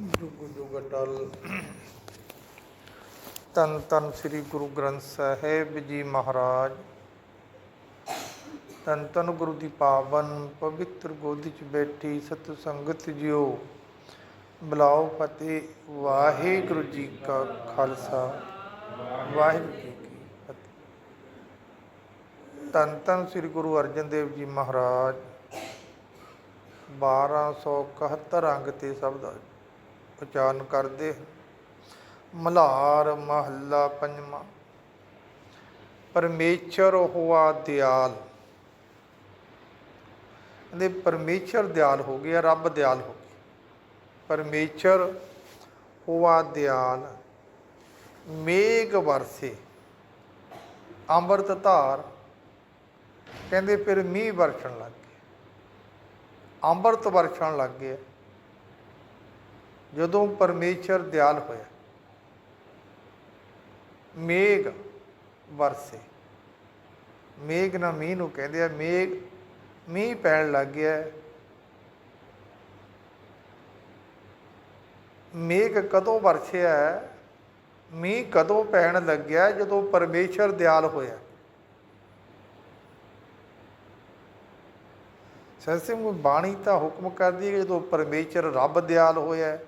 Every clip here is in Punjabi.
ਜੁਗ ਜੁਗ ਅਟਲ ਤਨ ਤਨ ਸ੍ਰੀ ਗੁਰੂ ਗ੍ਰੰਥ ਸਾਹਿਬ ਜੀ ਮਹਾਰਾਜ। ਤਨ ਤਨ ਗੁਰੂ ਦੀ ਪਾਵਨ ਪਵਿੱਤਰ ਗੋਦੀ ਚ ਬੈਠੀ ਸਤ ਸੰਗਤ ਜਿਓ। ਬਲਾਓ ਫਤਿਹ, ਵਾਹਿਗੁਰੂ ਜੀ ਕਾ ਖਾਲਸਾ। ਵਾਹਿਗੁਰੂ ਜੀ ਕੀ ਫਤਿਹ। ਤਨ ਤਨ ਸ੍ਰੀ ਗੁਰੂ ਅਰਜਨ ਦੇਵ ਜੀ ਮਹਾਰਾਜ। 1271 ਅੰਗ ਤੇ ਸ਼ਬਦ ਉਚਾਰਨ ਕਰਦੇ। ਮਲਹਾਰ ਮਹੱਲਾ ਪੰਜਵਾਂ। ਪਰਮੇਸ਼ਰ ਹੋਆ ਦਿਆਲ। ਕਹਿੰਦੇ ਪਰਮੇਸ਼ਰ ਦਿਆਲ ਹੋ ਗਿਆ, ਰੱਬ ਦਿਆਲ ਹੋ ਗਿਆ। ਪਰਮੇਸ਼ਰ ਹੋਆ ਦਿਆਲ, ਮੇਘ ਵਰਸੇ, ਅੰਮ੍ਰਿਤ ਧਾਰ। ਕਹਿੰਦੇ ਫਿਰ ਮੀਂਹ ਵਰਸਣ ਲੱਗ ਗਿਆ। ਅੰਮ੍ਰਿਤ ਵਰਸਣ ਲੱਗ ਗਿਆ। ਜਦੋਂ ਪਰਮੇਸ਼ਰ ਦਿਆਲ ਹੋਇਆ, ਮੇਘ ਵਰਸੇ। ਮੇਘ ਨਾ ਮੀਂਹ ਨੂੰ ਕਹਿੰਦੇ ਆ, ਮੇਘ ਮੀਂਹ ਪੈਣ ਲੱਗ ਗਿਆ। ਮੇਘ ਕਦੋਂ ਵਰਸਿਆ? ਮੀਂਹ ਕਦੋਂ ਪੈਣ ਲੱਗਿਆ ਜਦੋਂ ਪਰਮੇਸ਼ਰ ਦਿਆਲ ਹੋਇਆ? ਸੈਂਸੇ ਨੂੰ ਬਾਣੀ ਤਾਂ ਹੁਕਮ ਕਰਦੀ ਹੈ ਕਿ ਜਦੋਂ ਪਰਮੇਸ਼ਰ ਰੱਬ ਦਿਆਲ ਹੋਇਆ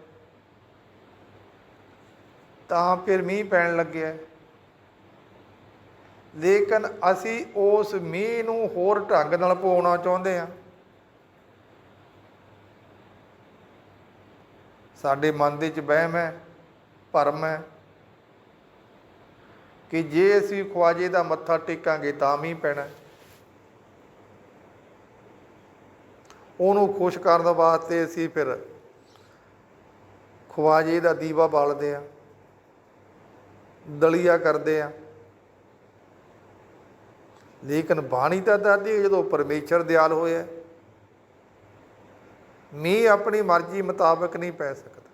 ਤਾਂ ਫਿਰ ਮੀਂਹ ਪੈਣ ਲੱਗਿਆ। ਲੇਕਿਨ ਅਸੀਂ ਉਸ ਮੀਂਹ ਨੂੰ ਹੋਰ ਢੰਗ ਨਾਲ ਪਵਾਉਣਾ ਚਾਹੁੰਦੇ ਹਾਂ। ਸਾਡੇ ਮਨ ਦੇ ਵਿੱਚ ਵਹਿਮ ਹੈ, ਭਰਮ ਹੈ ਕਿ ਜੇ ਅਸੀਂ ਖਵਾਜੇ ਦਾ ਮੱਥਾ ਟੇਕਾਂਗੇ ਤਾਂ ਮੀਂਹ ਪੈਣਾ। ਉਹਨੂੰ ਖੁਸ਼ ਕਰਨ ਵਾਸਤੇ ਅਸੀਂ ਫਿਰ ਖਵਾਜੇ ਦਾ ਦੀਵਾ ਬਾਲਦੇ ਆ ਦਲੀਆ ਕਰਦੇ ਆ। ਲੇਕਿਨ ਬਾਣੀ ਤਾਂ ਦੱਸਦੀ ਹੈ ਜਦੋਂ ਪਰਮੇਸ਼ਰ ਦਿਆਲ ਹੋਇਆ ਮੀਂਹ ਆਪਣੀ ਮਰਜ਼ੀ ਮੁਤਾਬਕ ਨਹੀਂ ਪੈ ਸਕਦਾ।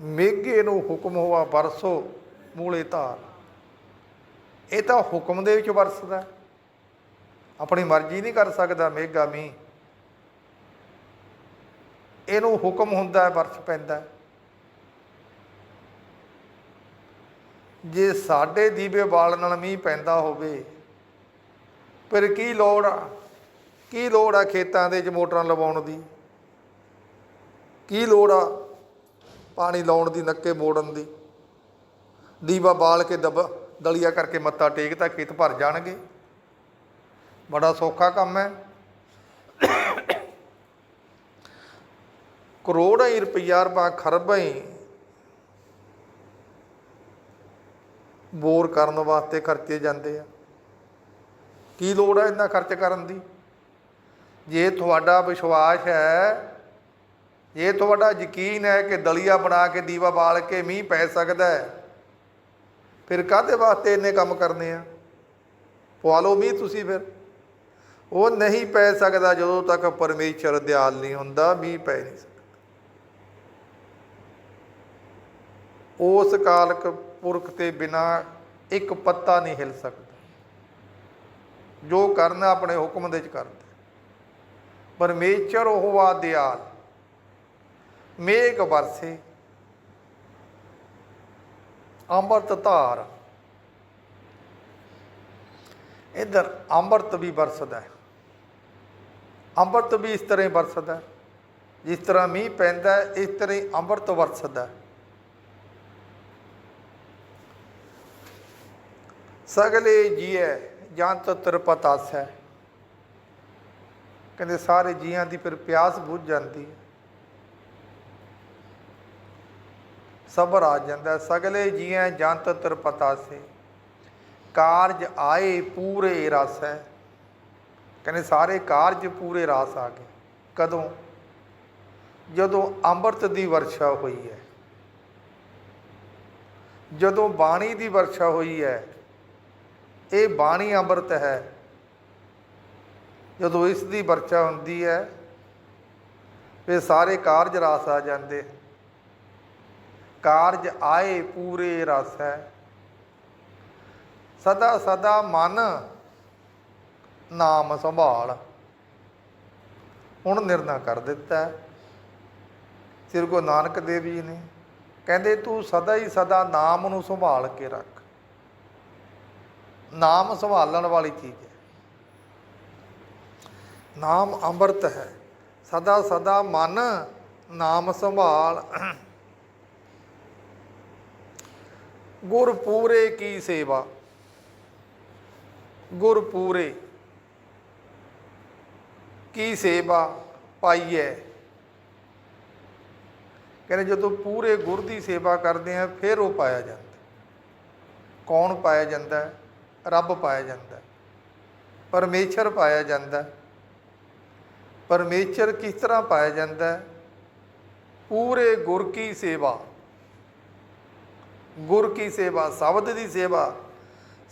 ਮੇਘੇ ਨੂੰ ਹੁਕਮ ਹੋਆ ਵਰਸੋ ਮੂਲੇ ਧਾਰ। ਇਹ ਤਾਂ ਹੁਕਮ ਦੇ ਵਿੱਚ ਵਰਸਦਾ ਆਪਣੀ ਮਰਜ਼ੀ ਨਹੀਂ ਕਰ ਸਕਦਾ ਮੇਘਾ ਮੀਂਹ। ਇਹਨੂੰ ਹੁਕਮ ਹੁੰਦਾ ਹੈ, ਵਰਸ ਪੈਂਦਾ ਜੇ ਸਾਡੇ ਦੀਵੇ ਬਾਲਣ ਨਾਲ ਮੀਂਹ ਪੈਂਦਾ ਹੋਵੇ, ਫਿਰ ਕੀ ਲੋੜ ਆ? ਕੀ ਲੋੜ ਆ ਖੇਤਾਂ ਦੇ ਵਿੱਚ ਮੋਟਰਾਂ ਲਵਾਉਣ ਦੀ? ਕੀ ਲੋੜ ਆ ਪਾਣੀ ਲਾਉਣ ਦੀ, ਨੱਕੇ ਮੋੜਨ ਦੀ? ਦੀਵਾ ਬਾਲ ਕੇ ਦਬ, ਦਲੀਆ ਕਰਕੇ ਮੱਥਾ ਟੇਕ ਖੇਤ ਭਰ ਜਾਣਗੇ। ਬੜਾ ਸੌਖਾ ਕੰਮ ਹੈ। ਕਰੋੜਾਂ ਹੀ ਰੁਪਈਆ ਰੁਪਾ ਖਰਬਾਂ ਹੀ ਬੋਰ ਕਰਨ ਵਾਸਤੇ ਖਰਚੇ ਜਾਂਦੇ ਆ। ਕੀ ਲੋੜ ਹੈ ਇੰਨਾ ਖਰਚ ਕਰਨ ਦੀ? ਜੇ ਤੁਹਾਡਾ ਵਿਸ਼ਵਾਸ ਹੈ, ਜੇ ਤੁਹਾਡਾ ਯਕੀਨ ਹੈ ਕਿ ਦਲੀਆ ਬਣਾ ਕੇ ਦੀਵਾ ਬਾਲ ਕੇ ਮੀਂਹ ਪੈ ਸਕਦਾ ਹੈ, ਫਿਰ ਕਾਹਦੇ ਵਾਸਤੇ ਇੰਨੇ ਕੰਮ ਕਰਨੇ ਆ? ਪਵਾ ਲਓ ਮੀਂਹ ਤੁਸੀਂ ਫਿਰ। ਉਹ ਨਹੀਂ ਪੈ ਸਕਦਾ ਜਦੋਂ ਤੱਕ ਪਰਮੇਸ਼ਰ ਦਿਆਲ ਨਹੀਂ ਹੁੰਦਾ, ਮੀਂਹ ਪੈ ਨਹੀਂ ਸਕਦਾ। ਉਸ ਕਾਲਕ ਪੁਰਖ ਤੇ ਬਿਨਾ ਇੱਕ ਪੱਤਾ ਨਹੀਂ ਹਿਲ ਸਕਦਾ। ਜੋ ਕਰਨਾ ਆਪਣੇ ਹੁਕਮ ਦੇ ਚ ਕਰਦਾ। ਪਰਮੇਸ਼ਰ ਉਹ ਆ ਦਿਆਲ ਮੇਘ ਵਰਸੇ, ਅੰਮ੍ਰਿਤ ਧਾਰ। ਇਧਰ ਅੰਮ੍ਰਿਤ ਵੀ ਵਰਸਦਾ ਹੈ। ਅੰਮ੍ਰਿਤ ਵੀ ਇਸ ਤਰ੍ਹਾਂ ਹੀ ਵਰਸਦਾ ਜਿਸ ਤਰ੍ਹਾਂ ਮੀਂਹ ਪੈਂਦਾ ਇਸ ਤਰ੍ਹਾਂ ਹੀ ਅੰਮ੍ਰਿਤ ਵਰਸਦਾ ਹੈ। ਸਗਲੇ ਜੀਐ ਜੰਤ ਤ੍ਰਿਪਤਾਸ ਹੈ ਕਹਿੰਦੇ ਸਾਰੇ ਜੀਆਂ ਦੀ ਫਿਰ ਪਿਆਸ ਬੁਝ ਜਾਂਦੀ ਹੈ। ਸਬਰ ਆ ਜਾਂਦਾ ਸਗਲੇ ਜੀਐ ਜੰਤ ਤ੍ਰਿਪਤਾਸੇ ਕਾਰਜ ਆਏ, ਪੂਰੇ ਰਸ। ਹੈ ਕਹਿੰਦੇ ਸਾਰੇ ਕਾਰਜ ਪੂਰੇ ਰਸ ਆ ਗਏ। ਕਦੋਂ? ਜਦੋਂ ਅੰਮ੍ਰਿਤ ਦੀ ਵਰਸ਼ਾ ਹੋਈ ਹੈ। ਜਦੋਂ ਬਾਣੀ ਦੀ ਵਰਸ਼ਾ ਹੋਈ ਹੈ। ਇਹ ਬਾਣੀ ਅੰਮ੍ਰਿਤ ਹੈ। ਜਦੋਂ ਇਸ ਦੀ ਵਰਸ਼ਾ ਹੁੰਦੀ ਹੈ, ਫਿਰ ਸਾਰੇ ਕਾਰਜ ਰਸ ਆ ਜਾਂਦੇ। ਕਾਰਜ ਆਏ, ਪੂਰੇ ਰਸ ਹੈ। ਸਦਾ ਸਦਾ ਮਨ ਨਾਮ ਸੰਭਾਲ। ਹੁਣ ਨਿਰਣਾ ਕਰ ਦਿੱਤਾ ਸ੍ਰੀ ਗੁਰੂ ਨਾਨਕ ਦੇਵ ਜੀ ਨੇ। ਕਹਿੰਦੇ, ਤੂੰ ਸਦਾ ਹੀ ਸਦਾ ਨਾਮ ਨੂੰ ਸੰਭਾਲ ਕੇ ਰੱਖ। ਨਾਮ ਸੰਭਾਲਣ ਵਾਲੀ ਚੀਜ਼ ਹੈ। ਨਾਮ ਅੰਮ੍ਰਿਤ ਹੈ। ਸਦਾ ਸਦਾ ਮਨ ਨਾਮ ਸੰਭਾਲ। ਗੁਰ ਪੂਰੇ ਕੀ ਸੇਵਾ। ਗੁਰ ਪੂਰੇ ਕੀ ਸੇਵਾ ਪਾਈਐ। ਕਹਿੰਦੇ ਜਦੋਂ ਪੂਰੇ ਗੁਰ ਦੀ ਸੇਵਾ ਕਰਦੇ ਆ, ਫਿਰ ਉਹ ਪਾਇਆ ਜਾਂਦਾ। ਕੌਣ ਪਾਇਆ ਜਾਂਦਾ? ਹੈ? ਰੱਬ ਪਾਇਆ ਜਾਂਦਾ ਹੈ। ਪਰਮੇਸ਼ਰ ਪਾਇਆ ਜਾਂਦਾ ਹੈ। ਪਰਮੇਸ਼ਰ ਕਿਸ ਤਰ੍ਹਾਂ ਪਾਇਆ ਜਾਂਦਾ ਹੈ? ਪੂਰੇ ਗੁਰ ਕੀ ਸੇਵਾ, ਗੁਰ ਕੀ ਸੇਵਾ, ਸ਼ਬਦ ਦੀ ਸੇਵਾ,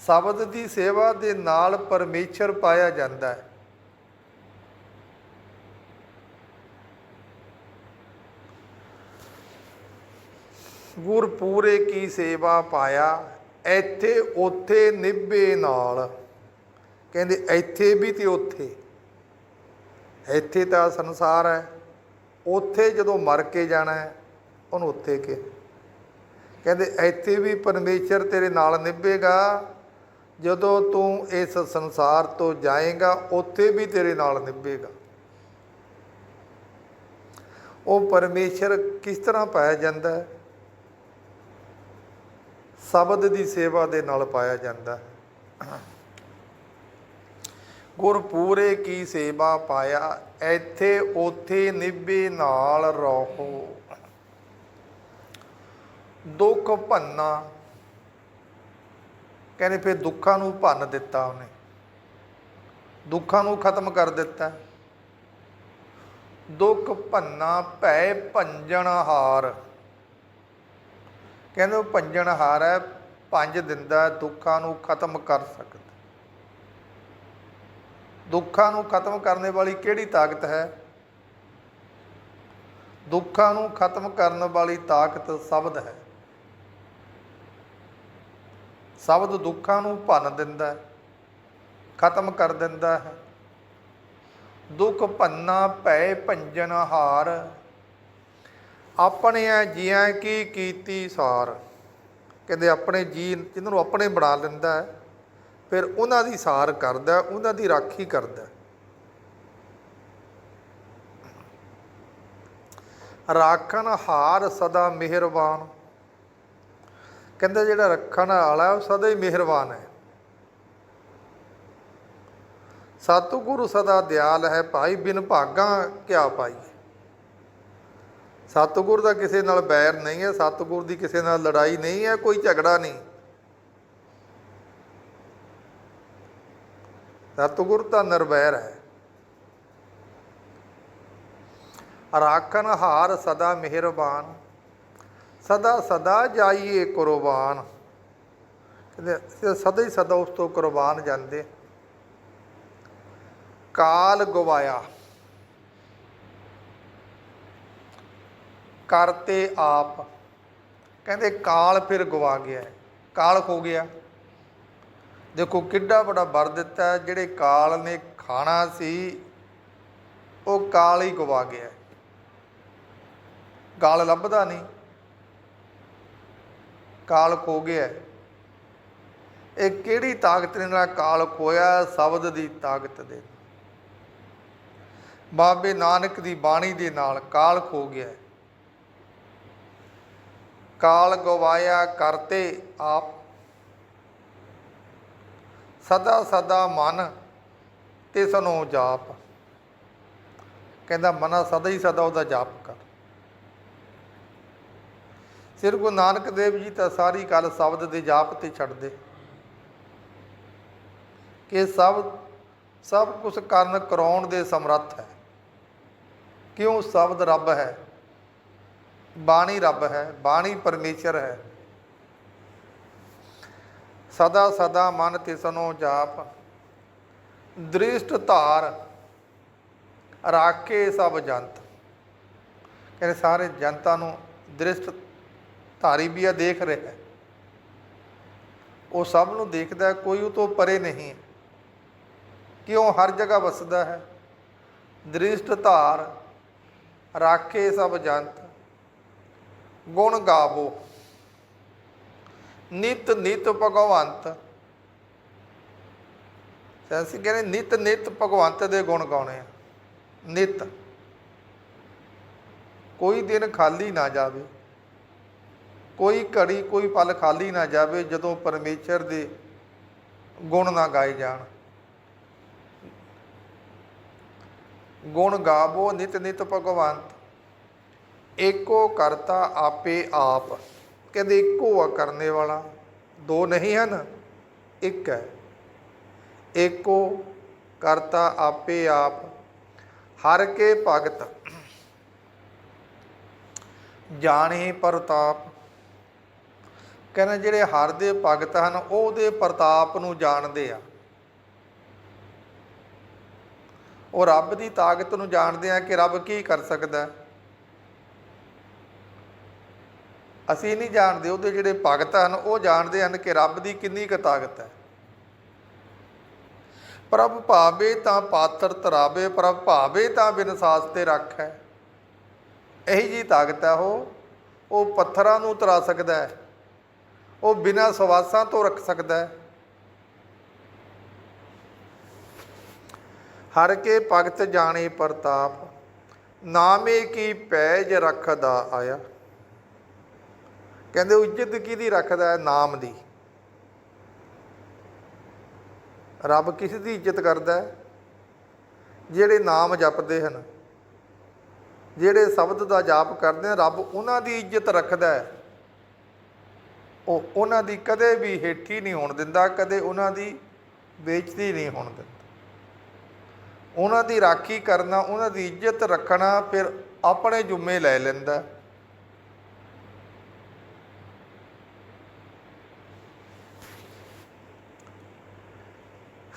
ਸ਼ਬਦ ਦੀ ਸੇਵਾ ਦੇ ਨਾਲ ਪਰਮੇਸ਼ਰ ਪਾਇਆ ਜਾਂਦਾ ਹੈ ਗੁਰ ਪੂਰੇ ਕੀ ਸੇਵਾ ਪਾਇਆ ਇੱਥੇ, ਉੱਥੇ ਨਿਭੇ ਨਾਲ। ਕਹਿੰਦੇ ਇੱਥੇ ਵੀ ਤੇ ਉੱਥੇ। ਇੱਥੇ ਤਾਂ ਸੰਸਾਰ ਹੈ। ਉੱਥੇ ਜਦੋਂ ਮਰ ਕੇ ਜਾਣਾ ਹੈ, ਉਹਨੂੰ ਉੱਥੇ ਕਿ ਕਹਿੰਦੇ ਇੱਥੇ ਵੀ ਪਰਮੇਸ਼ਰ ਤੇਰੇ ਨਾਲ ਨਿਭੇਗਾ। ਜਦੋਂ ਤੂੰ ਇਸ ਸੰਸਾਰ ਤੋਂ ਜਾਏਗਾ, ਉੱਥੇ ਵੀ ਤੇਰੇ ਨਾਲ ਨਿਭੇਗਾ। ਉਹ ਪਰਮੇਸ਼ਰ ਕਿਸ ਤਰ੍ਹਾਂ ਪਾਇਆ ਜਾਂਦਾ ਹੈ? ਸ਼ਬਦ ਦੀ ਸੇਵਾ ਦੇ ਨਾਲ ਪਾਇਆ ਜਾਂਦਾ। ਹੈ ਗੁਰ ਪੂਰੇ ਕੀ ਸੇਵਾ ਪਾਇਆ, ਇੱਥੇ ਉਥੇ ਨਿਭੇ ਨਾਲ ਰਹੋ। ਦੁੱਖ ਭੰਨਾ, ਕਹਿੰਦੇ ਫਿਰ ਦੁੱਖਾਂ ਨੂੰ ਭੰਨ ਦਿੱਤਾ ਉਹਨੇ। ਦੁੱਖਾਂ ਨੂੰ ਖਤਮ ਕਰ ਦਿੱਤਾ। ਦੁੱਖ ਭੰਨਾ, ਭੈ ਭੰਜਨ ਹਾਰ ਕਹਿੰਦੇ ਉਹ ਭੰਜਨ ਹਾਰ ਹੈ, ਪੰਜ ਦਿੰਦਾ ਦੁੱਖਾਂ ਨੂੰ ਖਤਮ ਕਰ ਸਕਦਾ। ਦੁੱਖਾਂ ਨੂੰ ਖਤਮ ਕਰਨ ਵਾਲੀ ਕਿਹੜੀ ਤਾਕਤ ਹੈ? ਦੁੱਖਾਂ ਨੂੰ ਖਤਮ ਕਰਨ ਵਾਲੀ ਤਾਕਤ ਸ਼ਬਦ ਹੈ। ਸ਼ਬਦ ਦੁੱਖਾਂ ਨੂੰ ਭੰਨ ਦਿੰਦਾ ਹੈ, ਖਤਮ ਕਰ ਦਿੰਦਾ ਹੈ। ਦੁੱਖ ਭੰਨਾ ਭੈ ਭੰਜਨ ਹਾਰ ਆਪਣਿਆਂ ਜੀਆਂ ਕੀ ਕੀਤੀ ਸਾਰ। ਕਹਿੰਦੇ ਆਪਣੇ ਜੀ ਜਿਨ੍ਹਾਂ ਨੂੰ ਆਪਣੇ ਬਣਾ ਲੈਂਦਾ ਹੈ ਫਿਰ ਉਹਨਾਂ ਦੀ ਸਾਰ ਕਰਦਾ ਉਹਨਾਂ ਦੀ ਰਾਖੀ ਕਰਦਾ ਹੈ। ਰਾਖਣ ਹਾਰ ਸਦਾ ਮਿਹਰਬਾਨ। ਕਹਿੰਦਾ ਜਿਹੜਾ ਰੱਖਣ ਵਾਲਾ ਹੈ, ਉਹ ਸਦਾ ਹੀ ਮਿਹਰਬਾਨ ਹੈ। ਸਤਿਗੁਰੂ ਸਦਾ ਦਿਆਲ ਹੈ ਭਾਈ ਬਿਨ ਭਾਗਾ ਕਿਆ ਪਾਈਏ। ਸਤਿਗੁਰ ਦਾ ਕਿਸੇ ਨਾਲ ਬੈਰ ਨਹੀਂ ਹੈ, ਸਤਿਗੁਰ ਦੀ ਕਿਸੇ ਨਾਲ ਲੜਾਈ ਨਹੀਂ ਹੈ, ਕੋਈ ਝਗੜਾ ਨਹੀਂ। ਸਤਿਗੁਰ ਤਾਂ ਨਿਰਵੈਰ ਹੈ। ਰਾਖਨ ਹਾਰ ਸਦਾ ਮਿਹਰਬਾਨ, ਸਦਾ ਸਦਾ ਜਾਈਏ ਕੁਰਬਾਨ। ਕਹਿੰਦੇ ਸਦਾ ਹੀ ਸਦਾ ਉਸ ਤੋਂ ਕੁਰਬਾਨ ਜਾਂਦੇ। ਕਾਲ ਗਵਾਇਆ। ਕਰਤੇ ਆਪ। ਕਹਿੰਦੇ, ਕਾਲ ਫਿਰ ਗਵਾ ਗਿਆ ਹੈ। ਕਾਲ ਖੋ ਗਿਆ। ਦੇਖੋ, ਕਿੱਡਾ ਵੱਡਾ ਵਰ ਦਿੱਤਾ ਜਿਹੜੇ ਕਾਲ ਨੇ ਖਾਣਾ ਸੀ, ਉਹ ਕਾਲ ਹੀ ਗਵਾ ਗਿਆ ਹੈ। ਕਾਲ ਲੱਭਦਾ ਨਹੀਂ। ਕਾਲ ਖੋ ਗਿਆ ਇਹ ਕਿਹੜੀ ਤਾਕਤ ਨੇ ਨਾਲ ਕਾਲ ਖੋਇਆ ਸ਼ਬਦ ਦੀ ਤਾਕਤ ਦੇ ਬਾਬੇ ਨਾਨਕ ਦੀ ਬਾਣੀ ਦੇ ਨਾਲ ਕਾਲ ਖੋ ਗਿਆ ਕਾਲ ਗਵਾਇਆ ਕਰਤੇ ਆਪ। ਸਦਾ ਸਦਾ ਮਨ ਤੇ ਸਨੋ ਜਾਪ। ਕਹਿੰਦਾ ਮਨਾ ਸਦਾ ਹੀ ਸਦਾ ਉਹਦਾ ਜਾਪ ਕਰ। ਸਿਰ ਗੁਰੂ ਨਾਨਕ ਦੇਵ ਜੀ ਤਾਂ ਸਾਰੀ ਗੱਲ ਸ਼ਬਦ ਦੇ ਜਾਪ ਤੇ ਛੱਡਦੇ। ਕਿ ਸਭ ਸਭ ਕੁਝ ਕਰਨ ਕਰਾਉਣ ਦੇ ਸਮਰੱਥ ਹੈ। ਕਿਉਂ? ਸ਼ਬਦ ਰੱਬ ਹੈ। ਬਾਣੀ ਰੱਬ ਹੈ, ਬਾਣੀ ਪਰਮੇਸ਼ਰ ਹੈ। ਸਦਾ ਸਦਾ ਮਨ ਤਿਸਨੋ ਜਾਪ, ਦ੍ਰਿਸ਼ਟ ਧਾਰ ਰਾਖੇ ਸਭ ਜੰਤ। ਕਹਿੰਦੇ ਸਾਰੇ ਜਨਤਾ ਨੂੰ ਦ੍ਰਿਸ਼ਟ ਧਾਰੀ ਵੀ ਆ, ਦੇਖ ਰਿਹਾ ਹੈ। ਉਹ ਸਭ ਨੂੰ ਦੇਖਦਾ ਕੋਈ ਉਹ ਤੋਂ ਪਰੇ ਨਹੀਂ ਹੈ। ਕਿਉਂ? ਹਰ ਜਗ੍ਹਾ ਵਸਦਾ ਹੈ। ਦ੍ਰਿਸ਼ਟ ਧਾਰ ਰਾਖੇ ਸਭ ਜੰਤ। ਗੁਣ ਗਾਵੋ। ਨਿਤ ਨਿਤ ਭਗਵੰਤ। ਅਸੀਂ ਕਹਿੰਦੇ ਨਿਤ ਨਿਤ ਭਗਵੰਤ ਦੇ ਗੁਣ ਗਾਉਣੇ ਆ। ਨਿਤ। ਕੋਈ ਦਿਨ ਖਾਲੀ ਨਾ ਜਾਵੇ। ਕੋਈ ਘੜੀ, ਕੋਈ ਪਲ ਖਾਲੀ ਨਾ ਜਾਵੇ ਜਦੋਂ ਪਰਮੇਸ਼ਰ ਦੇ ਗੁਣ ਨਾ ਗਾਏ ਜਾਣ। ਗੁਣ ਗਾਵੋ, ਨਿਤ ਨਿਤ ਭਗਵੰਤ। ਏਕੋ ਕਰਤਾ ਆਪੇ ਆਪ ਕਹਿੰਦੇ ਇੱਕੋ ਆ ਕਰਨੇ ਵਾਲਾ। ਦੋ ਨਹੀਂ ਹਨ, ਇੱਕ ਹੈ। ਏਕੋ ਕਰਤਾ ਆਪੇ ਆਪ, ਹਰ ਕੇ ਭਗਤ ਜਾਣੇ ਪ੍ਰਤਾਪ। ਕਹਿੰਦੇ ਜਿਹੜੇ ਹਰ ਦੇ ਭਗਤ ਹਨ ਉਹਦੇ ਪ੍ਰਤਾਪ ਨੂੰ ਜਾਣਦੇ ਆ। ਉਹ ਰੱਬ ਦੀ ਤਾਕਤ ਨੂੰ ਜਾਣਦੇ ਆ ਕਿ ਰੱਬ ਕੀ ਕਰ ਸਕਦਾ। ਹੈ। ਅਸੀਂ ਨਹੀਂ ਜਾਣਦੇ, ਉਹਦੇ ਜਿਹੜੇ ਭਗਤ ਹਨ, ਉਹ ਜਾਣਦੇ ਹਨ ਕਿ ਰੱਬ ਦੀ ਕਿੰਨੀ ਕੁ ਤਾਕਤ ਹੈ। ਪ੍ਰਭ ਭਾਵੇ ਤਾਂ ਪਾਤਰ ਤਰਾਵੇ, ਪ੍ਰਭ ਭਾਵੇ ਤਾਂ ਬਿਨਸਾਸ ਤੇ ਰੱਖੈ ਇਹੀ ਜੀ ਤਾਕਤ ਹੈ ਉਹ ਉਹ ਪੱਥਰਾਂ ਨੂੰ ਤਰਾ ਸਕਦਾ ਹੈ। ਉਹ ਬਿਨਾਂ ਸਵਾਸਾਂ ਤੋਂ ਰੱਖ ਸਕਦਾ ਹੈ। ਹਰ ਕੇ ਭਗਤ ਜਾਣੇ ਪ੍ਰਤਾਪ, ਨਾਮੇ ਕੀ ਪੈਜ ਰੱਖਦਾ ਆਇਆ। ਕਹਿੰਦੇ ਉਹ ਇੱਜ਼ਤ ਕਿਹਦੀ ਰੱਖਦਾ ਹੈ? ਨਾਮ ਦੀ। ਰੱਬ ਕਿਸ ਦੀ ਇੱਜ਼ਤ ਕਰਦਾ ਹੈ? ਜਿਹੜੇ ਨਾਮ ਜਪਦੇ ਹਨ, ਜਿਹੜੇ ਸ਼ਬਦ ਦਾ ਜਾਪ ਕਰਦੇ ਹਨ, ਰੱਬ ਉਹਨਾਂ ਦੀ ਇੱਜ਼ਤ ਰੱਖਦਾ ਹੈ। ਉਹ ਉਹਨਾਂ ਦੀ ਕਦੇ ਵੀ ਹੇਠੀ ਨਹੀਂ ਹੋਣ ਦਿੰਦਾ, ਕਦੇ ਉਹਨਾਂ ਦੀ ਬੇਇੱਜ਼ਤੀ ਨਹੀਂ ਹੋਣ ਦਿੰਦਾ। ਉਹਨਾਂ ਦੀ ਰਾਖੀ ਕਰਨਾ, ਉਹਨਾਂ ਦੀ ਇੱਜ਼ਤ ਰੱਖਣਾ, ਫਿਰ ਆਪਣੇ ਜੁੰਮੇ ਲੈ ਲੈਂਦਾ।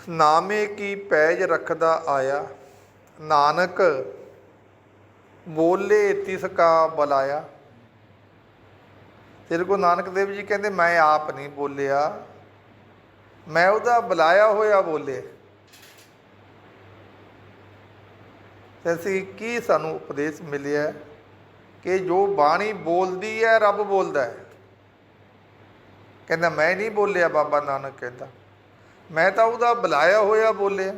ਨਾਮੇ ਕੀ ਪੈਜ ਰੱਖਦਾ ਆਇਆ, ਨਾਨਕ ਬੋਲੇ ਤਿਸ ਕਾ ਬੁਲਾਇਆ। ਤੇਰੇ ਕੋ ਨਾਨਕ ਦੇਵ ਜੀ ਕਹਿੰਦੇ, ਮੈਂ ਆਪ ਨਹੀਂ ਬੋਲਿਆ, ਮੈਂ ਉਹਦਾ ਬੁਲਾਇਆ ਹੋਇਆ ਬੋਲੇ। ਅਸੀਂ ਕੀ ਸਾਨੂੰ ਉਪਦੇਸ਼ ਮਿਲਿਆ ਕਿ ਜੋ ਬਾਣੀ ਬੋਲਦੀ ਹੈ, ਰੱਬ ਬੋਲਦਾ ਹੈ। ਕਹਿੰਦਾ, ਮੈਂ ਨਹੀਂ ਬੋਲਿਆ ਬਾਬਾ ਨਾਨਕ ਕਹਿੰਦਾ। ਮੈਂ ਤਾਂ ਉਹਦਾ ਬੁਲਾਇਆ ਹੋਇਆ ਬੋਲਿਆ।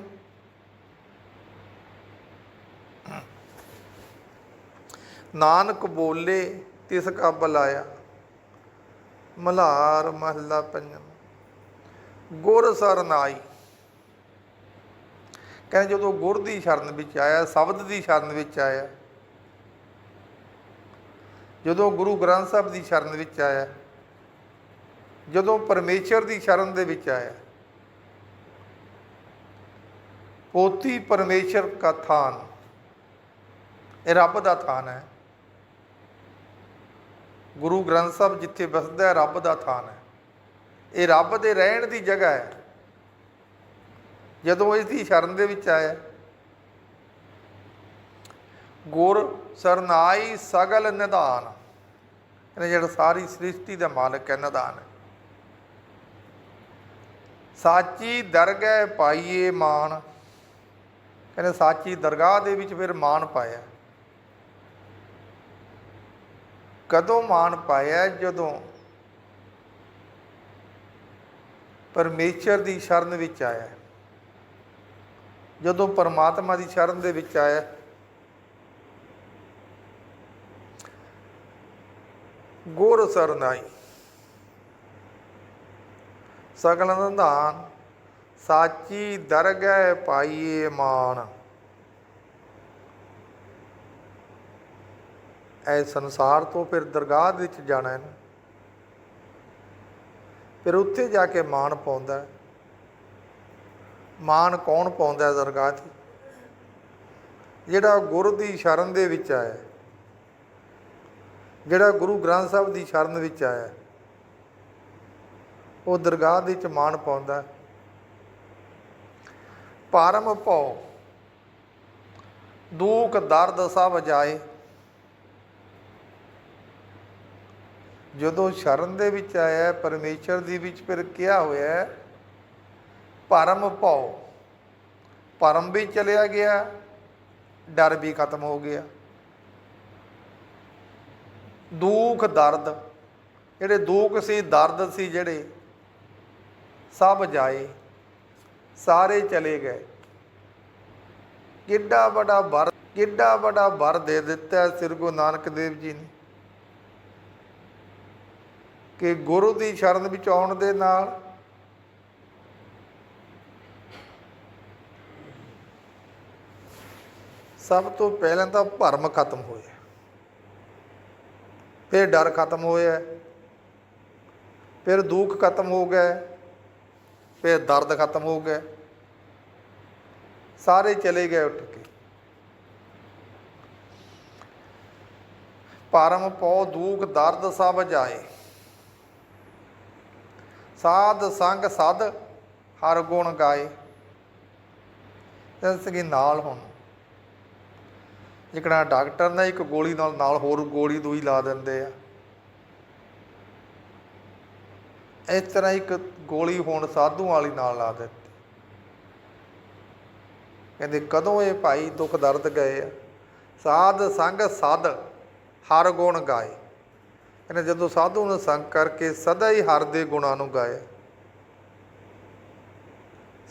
ਨਾਨਕ ਬੋਲੇ, ਤਿਸ ਕਾ ਬੁਲਾਇਆ। ਮਲਹਾਰ ਮਹੱਲਾ ਪੰਜਵਾਂ ਗੁਰ ਸਰਨਾਈ ਕਹਿੰਦੇ ਜਦੋਂ ਗੁਰ ਦੀ ਸ਼ਰਨ ਵਿੱਚ ਆਇਆ, ਸ਼ਬਦ ਦੀ ਸ਼ਰਨ ਵਿੱਚ ਆਇਆ। ਜਦੋਂ ਗੁਰੂ ਗ੍ਰੰਥ ਸਾਹਿਬ ਦੀ ਸ਼ਰਨ ਵਿੱਚ ਆਇਆ। ਜਦੋਂ ਪਰਮੇਸ਼ਰ ਦੀ ਸ਼ਰਨ ਦੇ ਵਿੱਚ ਆਇਆ। ਪੋਥੀ ਪਰਮੇਸ਼ਰ ਕਾ ਥਾਨ। ਇਹ ਰੱਬ ਦਾ ਥਾਨ ਹੈ। ਗੁਰੂ ਗ੍ਰੰਥ ਸਾਹਿਬ ਜਿੱਥੇ ਵਸਦਾ ਹੈ, ਰੱਬ ਦਾ ਥਾਨ ਹੈ। ਇਹ ਰੱਬ ਦੇ ਰਹਿਣ ਦੀ ਜਗ੍ਹਾ ਹੈ। ਜਦੋਂ ਇਸ ਦੀ ਸ਼ਰਨ ਦੇ ਵਿੱਚ ਆਇਆ, ਗੁਰ ਸਰਨਾਈ ਸਗਲ ਨਿਦਾਨ ਇਹ ਜਿਹੜਾ ਸਾਰੀ ਸ੍ਰਿਸ਼ਟੀ ਦਾ ਮਾਲਕ ਹੈ ਨਿਦਾਨ ਹੈ। ਸਾਚੀ ਦਰਗਹਿ ਪਾਈਏ ਮਾਨ ਕਹਿੰਦੇ ਸਾਚੀ ਦਰਗਾਹ ਦੇ ਵਿੱਚ ਫਿਰ ਮਾਨ ਪਾਇਆ। ਕਦੋਂ ਮਾਨ ਪਾਇਆ? ਜਦੋਂ ਪਰਮੇਸ਼ਰ ਦੀ ਸ਼ਰਨ ਵਿੱਚ ਆਇਆ। ਜਦੋਂ ਪਰਮਾਤਮਾ ਦੀ ਸ਼ਰਨ ਦੇ ਵਿੱਚ ਆਇਆ। ਗੁਰ ਸਰਨਾਈ। ਸਗਲ ਨੰਦਾਨ ਸਾਚੀ ਦਰਗਹਿ ਪਾਈਏ ਮਾਨ ਐ ਸੰਸਾਰ ਤੋਂ ਫਿਰ ਦਰਗਾਹ ਦੇ ਵਿੱਚ ਜਾਣਾ ਹੈ ਫਿਰ ਉੱਥੇ ਜਾ ਕੇ ਮਾਣ ਪਾਉਂਦਾ ਹੈ। ਮਾਣ ਕੌਣ ਪਾਉਂਦਾ ਦਰਗਾਹ 'ਤੇ ਜਿਹੜਾ ਗੁਰ ਦੀ ਸ਼ਰਨ ਦੇ ਵਿੱਚ ਆਇਆ ਜਿਹੜਾ ਗੁਰੂ ਗ੍ਰੰਥ ਸਾਹਿਬ ਦੀ ਸ਼ਰਨ ਵਿੱਚ ਆਇਆ ਉਹ ਦਰਗਾਹ ਦੇ ਵਿੱਚ ਮਾਣ ਪਾਉਂਦਾ ਪਰਮ ਭਉ। ਦੁੱਖ ਦਰਦ ਸਭ ਜਾਏ। ਜਦੋਂ ਸ਼ਰਨ ਦੇ ਵਿੱਚ ਆਇਆ ਹੈ, ਪਰਮੇਸ਼ਰ ਦੀ ਵਿੱਚ ਫਿਰ ਕਿਹਾ ਹੋਇਆ? ਹੈ, ਪਰਮ ਭਉ। ਪਰਮ ਵੀ ਚਲਿਆ ਗਿਆ ਡਰ ਵੀ ਖਤਮ ਹੋ ਗਿਆ। ਦੁੱਖ ਦਰਦ ਜਿਹੜੇ ਦੁੱਖ ਸੀ ਦਰਦ ਸੀ ਜਿਹੜੇ ਸਭ ਜਾਏ। ਸਾਰੇ ਚਲੇ ਗਏ। ਕਿੱਡਾ ਵੱਡਾ ਵਰ, ਕਿੱਡਾ ਵੱਡਾ ਵਰ ਦੇ ਦਿੱਤਾ ਸ੍ਰੀ ਗੁਰੂ ਨਾਨਕ ਦੇਵ ਜੀ ਨੇ। ਕਿ ਗੁਰੂ ਦੀ ਸ਼ਰਨ ਵਿੱਚ ਆਉਣ ਦੇ ਨਾਲ ਸਭ ਤੋਂ ਪਹਿਲਾਂ ਤਾਂ ਭਰਮ ਖਤਮ ਹੋਇਆ। ਫਿਰ ਡਰ ਖਤਮ ਹੋਇਆ। ਫਿਰ ਦੁੱਖ ਖਤਮ ਹੋ ਗਿਆ। ਫਿਰ ਦਰਦ ਖਤਮ ਹੋ ਗਿਆ। ਸਾਰੇ ਚਲੇ ਗਏ ਉੱਠ ਕੇ। ਪਰਮ ਪਉ ਦੂਖ ਦਰਦ ਸਭ ਜਾਏ। ਸਾਧ ਸੰਗ ਸਦ ਹਰ ਗੁਣ ਗਾਏ। ਇਸ ਕੀ ਨਾਲ ਹੁਣ। ਜਿਕਣਾ ਡਾਕਟਰ ਨੇ ਇੱਕ ਗੋਲੀ ਨਾਲ ਨਾਲ ਹੋਰ ਗੋਲੀ ਦੂਈ ਲਾ ਦਿੰਦੇ ਆ। ਇਸ ਤਰ੍ਹਾਂ ਇੱਕ ਗੋਲੀ ਹੁਣ ਸਾਧੂ ਵਾਲੀ ਨਾਲ ਲਾ ਦਿੱਤੀ। ਕਹਿੰਦੇ, ਕਦੋਂ ਇਹ ਭਾਈ ਦੁੱਖ ਦਰਦ ਗਏ ਆ? ਸਾਧ ਸੰਗ ਸਦ, ਹਰ ਗੁਣ ਗਾਏ। ਕਹਿੰਦੇ, ਜਦੋਂ ਸਾਧੂ ਨੂੰ ਸੰਗ ਕਰਕੇ ਸਦਾ ਹੀ ਹਰ ਦੇ ਗੁਣਾਂ ਨੂੰ ਗਾਇਆ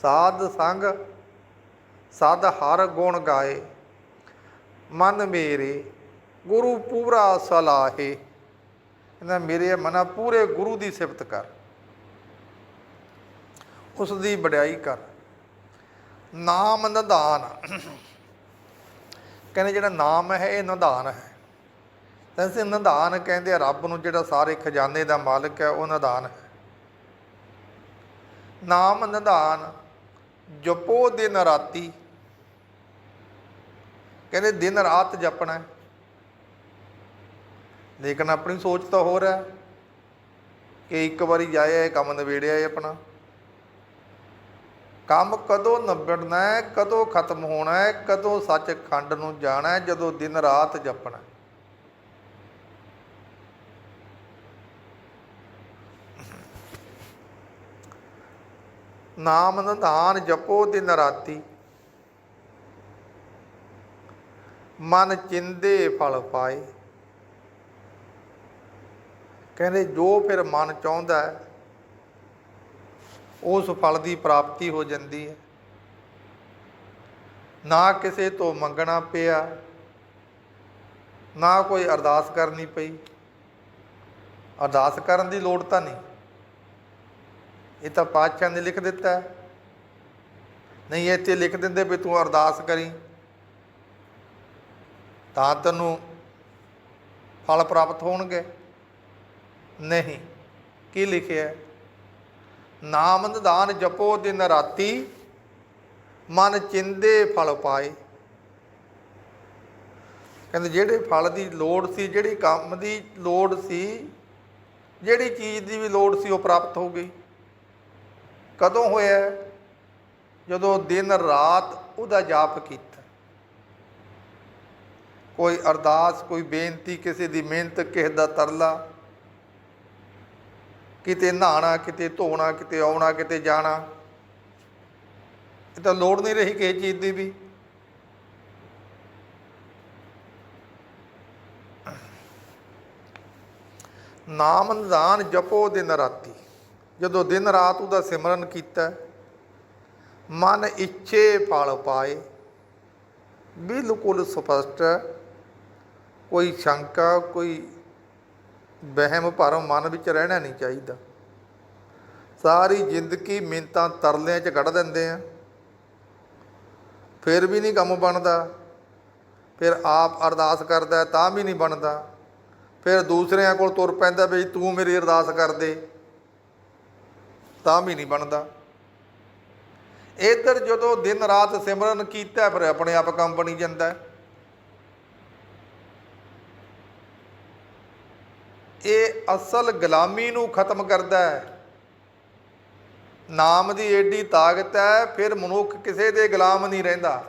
ਸਾਧ ਸੰਗ ਸਦ, ਹਰ ਗੁਣ ਗਾਏ। ਮਨ ਮੇਰੇ ਗੁਰੂ ਪੂਰਾ ਸਲਾਹੇ। ਕਹਿੰਦਾ, ਮੇਰੇ ਮਨਾ ਪੂਰੇ ਗੁਰੂ ਦੀ ਸਿਫਤ ਕਰ। ਉਸ ਦੀ ਵਡਿਆਈ ਕਰ। ਨਾਮ ਨਿਧਾਨ। ਕਹਿੰਦੇ ਜਿਹੜਾ ਨਾਮ ਹੈ, ਇਹ ਨਿਧਾਨ ਹੈ। ਤੈਸੇ ਨਿਧਾਨ ਕਹਿੰਦੇ ਆ ਰੱਬ ਨੂੰ ਜਿਹੜਾ ਸਾਰੇ ਖਜ਼ਾਨੇ ਦਾ ਮਾਲਕ ਹੈ, ਉਹ ਨਿਧਾਨ ਹੈ। ਨਾਮ ਨਿਧਾਨ ਜਪੋ ਦਿਨ ਰਾਤੀ। ਕਹਿੰਦੇ ਦਿਨ ਰਾਤ ਜਪਣਾ ਲੇਕਿਨ ਆਪਣੀ ਸੋਚ ਤਾਂ ਹੋਰ ਹੈ ਕਿ ਇੱਕ ਵਾਰੀ ਜਾਇਆ ਇਹ ਕੰਮ ਨਵੇੜਿਆ ਹੈ ਆਪਣਾ। ਕੰਮ ਕਦੋਂ ਨਿਬੜਨਾ ਹੈ ਕਦੋਂ ਖਤਮ ਹੋਣਾ ਹੈ ਕਦੋਂ ਸੱਚਖੰਡ ਨੂੰ ਜਾਣਾ ਹੈ ਜਦੋਂ ਦਿਨ ਰਾਤ ਜਪਣਾ। ਨਾਮ ਨਿਧਾਨ ਜਪੋ ਦਿਨ ਰਾਤੀ। ਮਨ ਚਿੰਦੇ ਫਲ ਪਾਏ। ਕਹਿੰਦੇ ਜੋ ਫਿਰ ਮਨ ਚਾਹੁੰਦਾ ਹੈ ਉਸ ਫਲ ਦੀ ਪ੍ਰਾਪਤੀ ਹੋ ਜਾਂਦੀ ਹੈ। ਨਾ ਕਿਸੇ ਤੋਂ ਮੰਗਣਾ ਪਿਆ, ਨਾ ਕੋਈ ਅਰਦਾਸ ਕਰਨੀ ਪਈ। ਅਰਦਾਸ ਕਰਨ ਦੀ ਲੋੜ ਤਾਂ ਨਹੀਂ। ਇਹ ਤਾਂ ਪਾਤਸ਼ਾਹ ਨੇ ਲਿਖ ਦਿੱਤਾ ਨਹੀਂ ਇੱਥੇ ਲਿਖ ਦਿੰਦੇ ਵੀ ਤੂੰ ਅਰਦਾਸ ਕਰੀ। ਤਾਂ ਤੈਨੂੰ ਫਲ ਪ੍ਰਾਪਤ ਹੋਣਗੇ। ਨਹੀਂ, ਕੀ ਲਿਖਿਆ ਨਾਮ ਨਿਧਾਨ ਜਪੋ ਦਿਨ ਰਾਤੀ, ਮਨ ਚਿੰਦੇ ਫਲ ਪਾਏ। ਕਹਿੰਦੇ ਜਿਹੜੇ ਫਲ ਦੀ ਲੋੜ ਸੀ, ਜਿਹੜੇ ਕੰਮ ਦੀ ਲੋੜ ਸੀ, ਜਿਹੜੀ ਚੀਜ਼ ਦੀ ਵੀ ਲੋੜ ਸੀ, ਉਹ ਪ੍ਰਾਪਤ ਹੋ ਗਈ। ਕਦੋਂ ਹੋਇਆ? ਜਦੋਂ ਦਿਨ ਰਾਤ ਉਹਦਾ ਜਾਪ ਕੀਤਾ। ਕੋਈ ਅਰਦਾਸ, ਕੋਈ ਬੇਨਤੀ, ਕਿਸੇ ਦੀ ਮਿਹਨਤ, ਕਿਸੇ ਦਾ ਤਰਲਾ ਕਿਤੇ ਨਹਾਣਾ, ਕਿਤੇ ਧੋਣਾ, ਕਿਤੇ ਆਉਣਾ, ਕਿਤੇ ਜਾਣਾ। ਇਹ ਤਾਂ ਲੋੜ ਨਹੀਂ ਰਹੀ ਕਿਸੇ ਚੀਜ਼ ਦੀ ਵੀ। ਨਾਮ ਨਿਧਾਨ ਜਪੋ ਦਿਨ ਰਾਤੀ। ਜਦੋਂ ਦਿਨ ਰਾਤ ਉਹਦਾ ਸਿਮਰਨ ਕੀਤਾ, ਮਨ ਇੱਛੇ ਫਲ ਪਾਏ। ਬਿਲਕੁਲ ਸਪਸ਼ਟ, ਕੋਈ ਸ਼ੰਕਾ, ਕੋਈ ਵਹਿਮ ਭਰਮ ਮਨ ਵਿੱਚ ਰਹਿਣਾ ਨਹੀਂ ਚਾਹੀਦਾ। ਸਾਰੀ ਜ਼ਿੰਦਗੀ ਮਿੰਤਾਂ ਤਰਲਿਆਂ 'ਚ ਕੱਢ ਦਿੰਦੇ ਆ। ਫਿਰ ਵੀ ਨਹੀਂ ਕੰਮ ਬਣਦਾ। ਫਿਰ ਆਪ ਅਰਦਾਸ ਕਰਦਾ, ਤਾਂ ਵੀ ਨਹੀਂ ਬਣਦਾ। ਫਿਰ ਦੂਸਰਿਆਂ ਕੋਲ ਤੁਰ ਪੈਂਦਾ ਵੀ ਤੂੰ ਮੇਰੀ ਅਰਦਾਸ ਕਰ ਦੇ, ਤਾਂ ਵੀ ਨਹੀਂ ਬਣਦਾ। ਇਧਰ ਜਦੋਂ ਦਿਨ ਰਾਤ ਸਿਮਰਨ ਕੀਤਾ, ਫਿਰ ਆਪਣੇ ਆਪ ਕੰਮ ਬਣੀ ਜਾਂਦਾ। ਇਹ ਅਸਲ ਗੁਲਾਮੀ ਨੂੰ ਖਤਮ ਕਰਦਾ ਹੈ। ਨਾਮ ਦੀ ਏਡੀ ਤਾਕਤ ਹੈ, ਫਿਰ ਮਨੁੱਖ ਕਿਸੇ ਦੇ ਗੁਲਾਮ ਨਹੀਂ ਰਹਿੰਦਾ।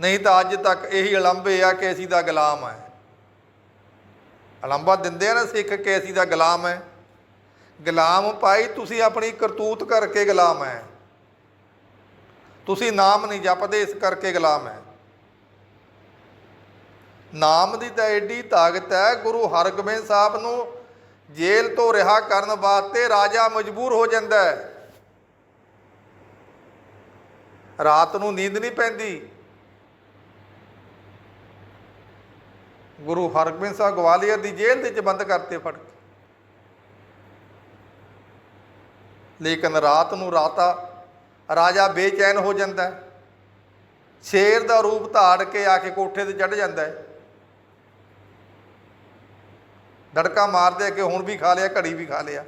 ਨਹੀਂ ਤਾਂ ਅੱਜ ਤੱਕ ਇਹੀ ਅਲੰਬੇ ਆ ਕਿ ਅਸੀਂ ਦਾ ਗੁਲਾਮ ਹੈ। ਅਲੰਬਾ ਦਿੰਦੇ ਆ ਨਾ ਸਿੱਖ ਕੇ ਅਸੀਂ ਦਾ ਗੁਲਾਮ ਹੈ। ਗੁਲਾਮ ਭਾਈ, ਤੁਸੀਂ ਆਪਣੀ ਕਰਤੂਤ ਕਰਕੇ ਗੁਲਾਮ ਹੈ। ਤੁਸੀਂ ਨਾਮ ਨਹੀਂ ਜਪਦੇ, ਇਸ ਕਰਕੇ ਗੁਲਾਮ ਹੈ। ਨਾਮ ਦੀ ਤਾਂ ਐਡੀ ਤਾਕਤ ਹੈ, ਗੁਰੂ ਹਰਗੋਬਿੰਦ ਸਾਹਿਬ ਨੂੰ ਜੇਲ੍ਹ ਤੋਂ ਰਿਹਾ ਕਰਨ ਵਾਸਤੇ ਰਾਜਾ ਮਜਬੂਰ ਹੋ ਜਾਂਦਾ ਹੈ। ਰਾਤ ਨੂੰ ਨੀਂਦ ਨਹੀਂ ਪੈਂਦੀ। ਗੁਰੂ ਹਰਗੋਬਿੰਦ ਸਾਹਿਬ ਗਵਾਲੀਅਰ ਦੀ ਜੇਲ੍ਹ ਦੇ ਵਿੱਚ ਬੰਦ ਕਰਤੇ ਫੜ ਕੇ। ਲੇਕਿਨ ਰਾਤ ਨੂੰ ਰਾਤਾ ਰਾਜਾ ਬੇਚੈਨ ਹੋ ਜਾਂਦਾ ਸ਼ੇਰ ਦਾ ਰੂਪ ਧਾੜ ਕੇ ਆ ਕੇ ਕੋਠੇ ਤੇ ਚੜ ਜਾਂਦਾ ਹੈ। ਧੜਕਾ ਮਾਰਦੇ ਕਿ ਹੁਣ ਵੀ ਖਾ ਲਿਆ, ਘੜੀ ਵੀ ਖਾ ਲਿਆ।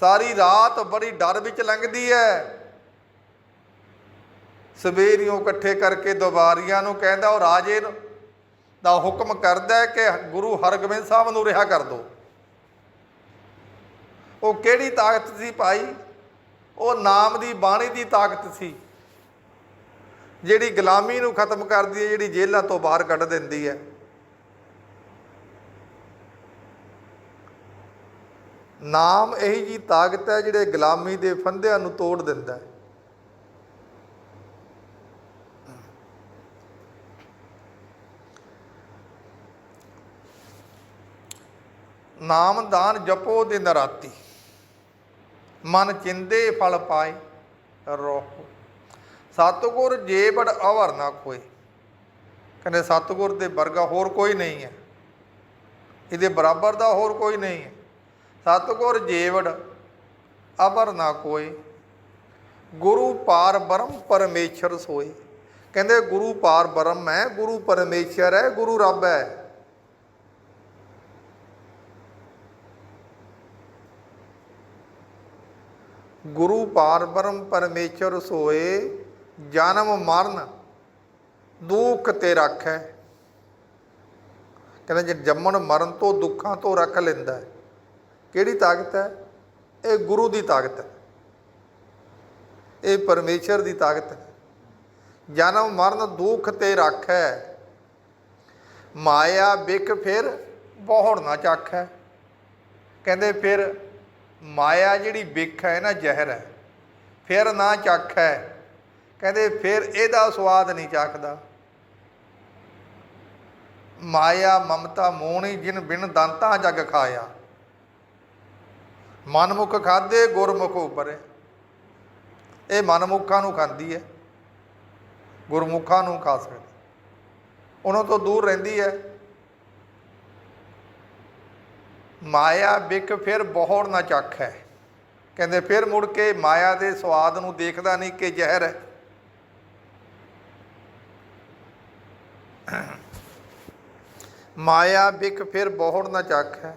ਸਾਰੀ ਰਾਤ ਬੜੀ ਡਰ ਵਿੱਚ ਲੰਘਦੀ ਹੈ ਸਵੇਰੀਓ ਇਕੱਠੇ ਕਰਕੇ ਦੁਬਾਰੀਆਂ ਨੂੰ ਕਹਿੰਦਾ, ਉਹ ਰਾਜੇ ਦਾ ਹੁਕਮ ਕਰਦਾ ਕਿ ਗੁਰੂ ਹਰਗੋਬਿੰਦ ਸਾਹਿਬ ਨੂੰ ਰਿਹਾ ਕਰ ਦਿਓ ਉਹ ਕਿਹੜੀ ਤਾਕਤ ਸੀ ਭਾਈ? ਉਹ ਨਾਮ ਦੀ ਬਾਣੀ ਦੀ ਤਾਕਤ ਸੀ। ਜਿਹੜੀ ਗੁਲਾਮੀ ਨੂੰ ਖਤਮ ਕਰਦੀ ਹੈ ਜਿਹੜੀ ਜੇਲ੍ਹਾਂ ਤੋਂ ਬਾਹਰ ਕੱਢ ਦਿੰਦੀ ਹੈ ਨਾਮ ਇਹੀ ਜੀ ਤਾਕਤ ਹੈ ਜਿਹੜੇ ਗੁਲਾਮੀ ਦੇ ਫੰਦਿਆਂ ਨੂੰ ਤੋੜ ਦਿੰਦਾ ਹੈ। ਨਾਮ ਦਾਨ ਜਪੋ ਦੇ ਨਰਾਤੀ। ਮਨ ਚਿੰਦੇ ਫਲ ਪਾਏ, ਰੋਹ। ਸਤਗੁਰ ਜੇਬੜ ਅਵਰ ਨਾ ਕੋਈ ਕਹਿੰਦੇ ਸਤਗੁਰ ਦੇ ਵਰਗਾ ਹੋਰ ਕੋਈ ਨਹੀਂ ਹੈ। ਇਹਦੇ ਬਰਾਬਰ ਦਾ ਹੋਰ ਕੋਈ ਨਹੀਂ ਹੈ। ਸਤਗੁਰ ਜੇਵੜ ਅਵਰ ਨਾ ਕੋਏ। ਗੁਰੂ ਪਾਰ ਬ੍ਰਹਮ ਪਰਮੇਸ਼ਰ ਸੋਏ। ਕਹਿੰਦੇ ਗੁਰੂ ਪਾਰ ਬ੍ਰਹਮ ਹੈ ਗੁਰੂ ਪਰਮੇਸ਼ਰ ਹੈ, ਗੁਰੂ ਰੱਬ ਹੈ। ਗੁਰੂ ਪਾਰ ਬ੍ਰਹਮ ਪਰਮੇਸ਼ਰ ਸੋਏ, ਜਨਮ ਮਰਨ, ਦੁੱਖ ਤੇ ਰੱਖੈ। ਕਹਿੰਦੇ ਜੇ ਜੰਮਣ ਮਰਨ ਤੋਂ ਦੁੱਖਾਂ ਤੋਂ ਰੱਖ ਲੈਂਦਾ ਹੈ। ਕਿਹੜੀ ਤਾਕਤ ਹੈ? ਇਹ ਗੁਰੂ ਦੀ ਤਾਕਤ ਹੈ। ਇਹ ਪਰਮੇਸ਼ਰ ਦੀ ਤਾਕਤ ਹੈ। ਜਨਮ, ਮਰਨ, ਦੁੱਖ ਤੇ ਰੱਖੈ। ਮਾਇਆ ਬਿਕ ਫਿਰ ਬਹੁੜ ਨਾ ਚੱਖੈ। ਕਹਿੰਦੇ ਫਿਰ ਮਾਇਆ ਜਿਹੜੀ ਬਿਖ ਹੈ ਨਾ ਜ਼ਹਿਰ ਹੈ। ਫਿਰ ਨਾ ਚੱਖੈ। ਕਹਿੰਦੇ ਫਿਰ ਇਹਦਾ ਸਵਾਦ ਨਹੀਂ ਚੱਖਦਾ। ਮਾਇਆ, ਮਮਤਾ, ਮੋਹਣੀ ਜਿਨ ਬਿਨ ਦੰਤਾਂ ਜਗ ਖਾਇਆ। ਮਨਮੁਖ ਖਾਦੇ ਗੁਰਮੁਖ ਉਪਰੇ। ਇਹ ਮਨਮੁਖਾਂ ਨੂੰ ਖਾਂਦੀ ਹੈ, ਗੁਰਮੁਖਾਂ ਨੂੰ ਖਾ ਸਕਦੀ। ਉਹਨਾਂ ਤੋਂ ਦੂਰ ਰਹਿੰਦੀ ਹੈ। ਮਾਇਆ ਵਿਕ ਫਿਰ ਬਹੁੜ ਨਾ ਚੱਖ। ਹੈ ਕਹਿੰਦੇ ਫਿਰ ਮੁੜ ਕੇ ਮਾਇਆ ਦੇ ਸਵਾਦ ਨੂੰ ਦੇਖਦਾ ਨਹੀਂ ਕਿ ਜ਼ਹਿਰ ਹੈ। ਮਾਇਆ ਵਿਕ ਫਿਰ ਬਹੁੜ ਨਾ ਚੱਖ। ਹੈ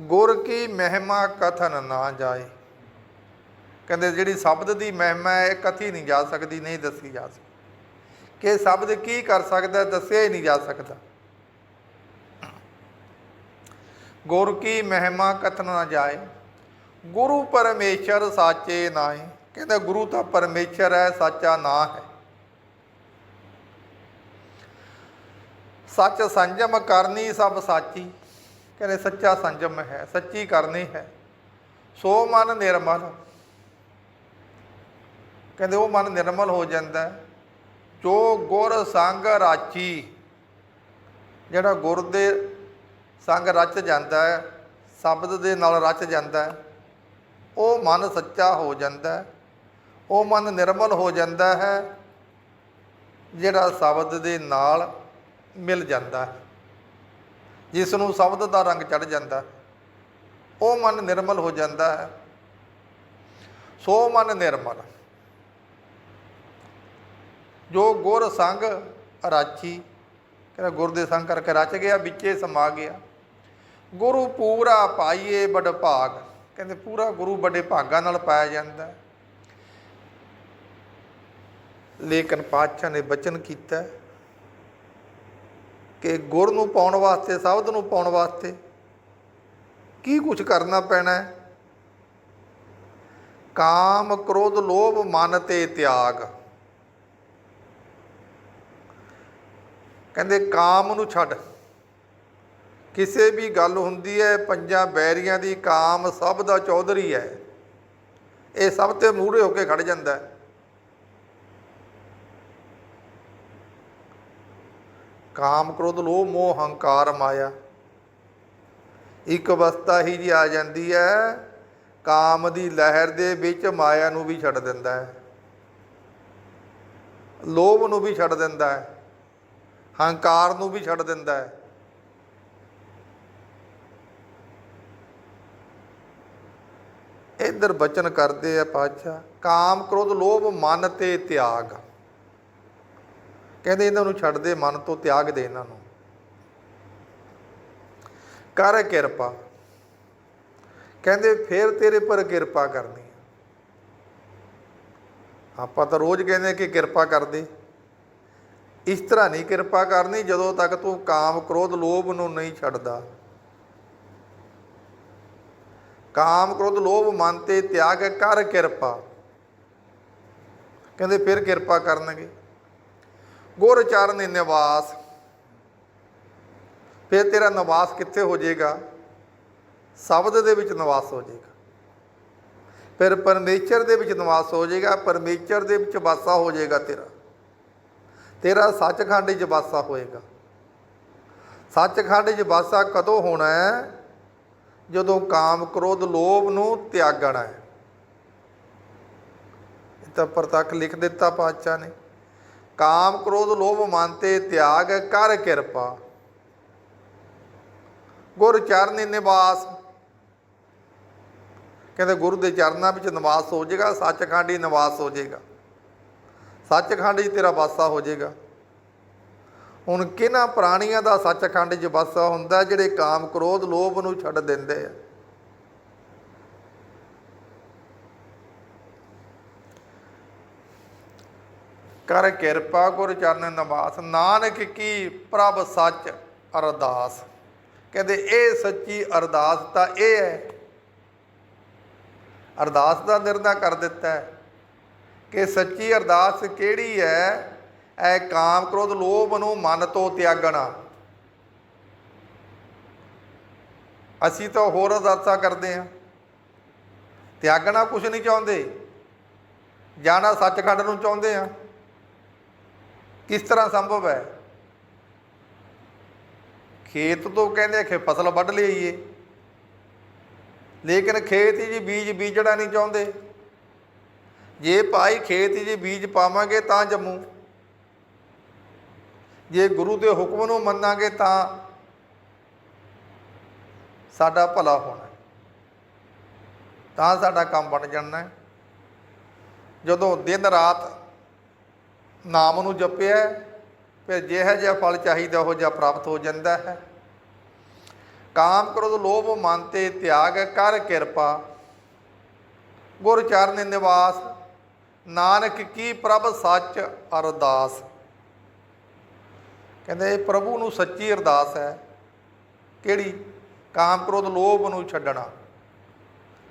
ਗੁਰ ਕੀ ਮਹਿਮਾ ਕਥਨ ਨਾ ਜਾਏ। ਕਹਿੰਦੇ ਜਿਹੜੀ ਸ਼ਬਦ ਦੀ ਮਹਿਮਾ ਹੈ, ਇਹ ਕਥੀ ਨਹੀਂ ਜਾ ਸਕਦੀ, ਨਹੀਂ ਦੱਸੀ ਜਾ ਸਕਦੀ। ਕਿ ਸ਼ਬਦ ਕੀ ਕਰ ਸਕਦਾ ਦੱਸਿਆ ਹੀ ਨਹੀਂ ਜਾ ਸਕਦਾ। ਗੁਰ ਕੀ ਮਹਿਮਾ ਕਥਨ ਨਾ ਜਾਏ। ਗੁਰੂ ਪਰਮੇਸ਼ਰ ਸਾਚੇ ਨਾਏ ਕਹਿੰਦਾ ਗੁਰੂ ਤਾਂ ਪਰਮੇਸ਼ਰ ਹੈ, ਸਾਚਾ ਨਾ ਹੈ। ਸੱਚ ਸੰਜਮ ਕਰਨੀ ਸਭ ਸਾਚੀ। ਕਹਿੰਦੇ ਸੱਚਾ ਸੰਜਮ ਹੈ, ਸੱਚੀ ਕਰਨੀ ਹੈ। ਸੋ ਮਨ ਨਿਰਮਲ। ਕਹਿੰਦੇ ਉਹ ਮਨ ਨਿਰਮਲ ਹੋ ਜਾਂਦਾ ਜੋ ਗੁਰ ਸੰਗ ਰਾਚੀ, ਜਿਹੜਾ ਗੁਰ ਦੇ ਸੰਗ ਰਚ ਜਾਂਦਾ ਹੈ, ਸ਼ਬਦ ਦੇ ਨਾਲ ਰਚ ਜਾਂਦਾ ਹੈ, ਉਹ ਮਨ ਸੱਚਾ ਹੋ ਜਾਂਦਾ ਹੈ। ਉਹ ਮਨ ਨਿਰਮਲ ਹੋ ਜਾਂਦਾ ਹੈ, ਜਿਹੜਾ ਸ਼ਬਦ ਦੇ ਨਾਲ ਮਿਲ ਜਾਂਦਾ ਹੈ। ਜਿਸ ਨੂੰ ਸ਼ਬਦ ਦਾ ਰੰਗ ਚੜ ਜਾਂਦਾ ਉਹ ਮਨ ਨਿਰਮਲ ਹੋ ਜਾਂਦਾ ਹੈ। ਸੋ ਮਨ ਨਿਰਮਲ। ਜੋ ਗੁਰ ਸੰਗ ਰਾਚੀ ਕਹਿੰਦਾ ਗੁਰ ਦੇ ਸੰਗ ਕਰਕੇ ਰਚ ਗਿਆ, ਵਿੱਚੇ ਸਮਾ ਗਿਆ। ਗੁਰੂ ਪੂਰਾ ਪਾਈਏ ਬੜ ਭਾਗ, ਕਹਿੰਦੇ ਪੂਰਾ ਗੁਰੂ ਵੱਡੇ ਭਾਗਾਂ ਨਾਲ ਪਾਇਆ ਜਾਂਦਾ ਲੇਕਿਨ ਪਾਤਸ਼ਾਹ ਨੇ ਬਚਨ ਕੀਤਾ ਕਿ ਗੁਰ ਨੂੰ ਪਾਉਣ ਵਾਸਤੇ ਸ਼ਬਦ ਨੂੰ ਪਾਉਣ ਵਾਸਤੇ ਕੀ ਕੁਝ ਕਰਨਾ ਪੈਣਾ ਹੈ? ਕਾਮ ਕ੍ਰੋਧ ਲੋਭ ਮਨ ਤੇ ਤਿਆਗ। ਕਹਿੰਦੇ ਕਾਮ ਨੂੰ ਛੱਡ। ਕਿਸੇ ਵੀ ਗੱਲ ਹੁੰਦੀ ਹੈ, ਪੰਜਾਂ ਬੈਰੀਆਂ ਦੀ ਕਾਮ ਸਭ ਦਾ ਚੌਧਰੀ ਹੈ। ਇਹ ਸਭ ਤੇ ਮੂਹਰੇ ਹੋ ਕੇ ਖੜ ਜਾਂਦਾ ਹੈ। ਕਾਮ ਕ੍ਰੋਧ ਲੋਭ ਮੋਹ ਹੰਕਾਰ ਮਾਇਆ। ਇੱਕ ਅਵਸਥਾ ਹੀ ਜੀ ਆ ਜਾਂਦੀ ਹੈ, ਕਾਮ ਦੀ ਲਹਿਰ ਦੇ ਵਿੱਚ ਮਾਇਆ ਨੂੰ ਵੀ ਛੱਡ ਦਿੰਦਾ ਹੈ। ਲੋਭ ਨੂੰ ਵੀ ਛੱਡ ਦਿੰਦਾ ਹੈ, ਹੰਕਾਰ ਨੂੰ ਵੀ ਛੱਡ ਦਿੰਦਾ ਹੈ। ਇਧਰ ਬਚਨ ਕਰਦੇ ਆ ਪਾਤਸ਼ਾਹ, ਕਾਮ ਕ੍ਰੋਧ ਲੋਭ ਮਨ ਤੇ ਤਿਆਗ। ਕਹਿੰਦੇ ਇਹਨਾਂ ਨੂੰ ਛੱਡ ਦੇ, ਮਨ ਤੋਂ ਤਿਆਗ ਦੇ ਇਹਨਾਂ ਨੂੰ। ਕਰ ਕਿਰਪਾ। ਕਹਿੰਦੇ ਫੇਰ ਤੇਰੇ ਪਰ ਕਿਰਪਾ ਕਰਨੀ ਆਪਾਂ ਤਾਂ ਰੋਜ਼ ਕਹਿੰਦੇ ਕਿ ਕਿਰਪਾ ਕਰ ਦੇ। ਇਸ ਤਰ੍ਹਾਂ ਨਹੀਂ ਕਿਰਪਾ ਕਰਨੀ ਜਦੋਂ ਤੱਕ ਤੂੰ ਕਾਮ, ਕ੍ਰੋਧ, ਲੋਭ ਨੂੰ ਨਹੀਂ ਛੱਡਦਾ। ਕਾਮ, ਕ੍ਰੋਧ, ਲੋਭ, ਮਨ ਤੇ ਤਿਆਗ, ਕਰ ਕਿਰਪਾ। ਕਹਿੰਦੇ ਫਿਰ ਕਿਰਪਾ ਕਰਨਗੇ। ਗੁਰ ਚਰਨ ਨਿਵਾਸ। ਫਿਰ ਤੇਰਾ ਨਿਵਾਸ ਕਿੱਥੇ ਹੋ ਜਾਏਗਾ? ਸ਼ਬਦ ਦੇ ਵਿੱਚ ਨਿਵਾਸ ਹੋ ਜਾਏਗਾ। ਫਿਰ ਪਰਮੇਸ਼ਰ ਦੇ ਵਿੱਚ ਨਿਵਾਸ ਹੋ ਜਾਏਗਾ, ਪਰਮੇਸ਼ਰ ਦੇ ਵਿੱਚ ਵਾਸਾ ਹੋ ਜਾਏਗਾ ਤੇਰਾ। ਤੇਰਾ ਸੱਚਖੰਡ 'ਚ ਵਾਸਾ ਹੋਏਗਾ। ਸੱਚਖੰਡ 'ਚ ਵਾਸਾ ਕਦੋਂ ਹੋਣਾ ਹੈ? ਜਦੋਂ ਕਾਮ ਕ੍ਰੋਧ ਲੋਭ ਨੂੰ ਤਿਆਗਣਾ ਹੈ। ਇਹ ਤਾਂ ਪ੍ਰਤੱਖ ਲਿਖ ਦਿੱਤਾ ਪਾਤਸ਼ਾਹ ਨੇ। ਕਾਮ ਕ੍ਰੋਧ ਲੋਭ ਮਨ ਤੇ ਤਿਆਗ ਕਰ ਕਿਰਪਾ। ਗੁਰ ਚਰਨ ਨਿਵਾਸ। ਕਹਿੰਦੇ ਗੁਰੂ ਦੇ ਚਰਨਾਂ ਵਿੱਚ ਨਿਵਾਸ ਹੋ ਜਾਏਗਾ, ਸੱਚਖੰਡ ਹੀ ਨਿਵਾਸ ਹੋ ਜਾਏਗਾ। ਸੱਚਖੰਡ ਹੀ ਤੇਰਾ ਵਾਸਾ ਹੋ ਜਾਏਗਾ। ਹੁਣ ਕਿਹਨਾਂ ਪ੍ਰਾਣੀਆਂ ਦਾ ਸੱਚਖੰਡ 'ਚ ਵਾਸਾ ਹੁੰਦਾ, ਜਿਹੜੇ ਕਾਮ ਕ੍ਰੋਧ ਲੋਭ ਨੂੰ ਛੱਡ ਦਿੰਦੇ ਆ? ਕਰ ਕਿਰਪਾ ਗੁਰ ਚਰਨ ਨਿਵਾਸ। ਨਾਨਕ ਕੀ ਪ੍ਰਭ ਸੱਚ ਅਰਦਾਸ। ਕਹਿੰਦੇ ਇਹ ਸੱਚੀ ਅਰਦਾਸ ਤਾਂ ਇਹ ਹੈ। ਅਰਦਾਸ ਦਾ ਨਿਰਣਾ ਕਰ ਦਿੱਤਾ ਹੈ ਕਿ ਸੱਚੀ ਅਰਦਾਸ ਕਿਹੜੀ ਹੈ? ਐ ਕਾਮ ਕ੍ਰੋਧ ਲੋਭ ਨੂੰ ਮਨ ਤੋਂ ਤਿਆਗਣਾ। ਅਸੀਂ ਤਾਂ ਹੋਰ ਅਰਦਾਸਾਂ ਕਰਦੇ ਹਾਂ। ਤਿਆਗਣਾ ਕੁਝ ਨਹੀਂ ਚਾਹੁੰਦੇ। ਜਾਣਾ ਸੱਚਖੰਡ ਨੂੰ ਚਾਹੁੰਦੇ ਆ ਕਿਸ ਤਰ੍ਹਾਂ ਸੰਭਵ ਹੈ? ਖੇਤ ਤੋਂ ਕਹਿੰਦੇ ਆ ਕਿ ਫਸਲ ਵੱਢ ਲਈਏ। ਲੇਕਿਨ ਖੇਤ 'ਚ ਬੀਜ ਬੀਜਣਾ ਨਹੀਂ ਚਾਹੁੰਦੇ। ਜੇ ਭਾਈ ਖੇਤ ਜੀ ਬੀਜ ਪਾਵਾਂਗੇ ਤਾਂ ਜੰਮੂ। ਜੇ ਗੁਰੂ ਦੇ ਹੁਕਮ ਨੂੰ ਮੰਨਾਂਗੇ ਤਾਂ ਸਾਡਾ ਭਲਾ ਹੋਣਾ ਤਾਂ ਸਾਡਾ ਕੰਮ ਬਣ ਜਾਣਾ ਜਦੋਂ ਦਿਨ ਰਾਤ ਨਾਮ ਨੂੰ ਜਪਿਆ, ਫਿਰ ਜਿਹੋ ਜਿਹਾ ਫਲ ਚਾਹੀਦਾ, ਉਹ ਜਿਹਾ ਪ੍ਰਾਪਤ ਹੋ ਜਾਂਦਾ ਹੈ। ਕਾਮ ਕ੍ਰੋਧ ਲੋਭ ਮਨ ਤੇ ਤਿਆਗ ਕਰ ਕਿਰਪਾ। ਗੁਰ ਚਰਨ ਨਿਵਾਸ, ਨਾਨਕ ਕੀ ਪ੍ਰਭ ਸੱਚ ਅਰਦਾਸ। ਕਹਿੰਦੇ ਇਹ ਪ੍ਰਭੂ ਨੂੰ ਸੱਚੀ ਅਰਦਾਸ ਹੈ, ਕਿਹੜੀ? ਕਾਮ ਕ੍ਰੋਧ ਲੋਭ ਨੂੰ ਛੱਡਣਾ।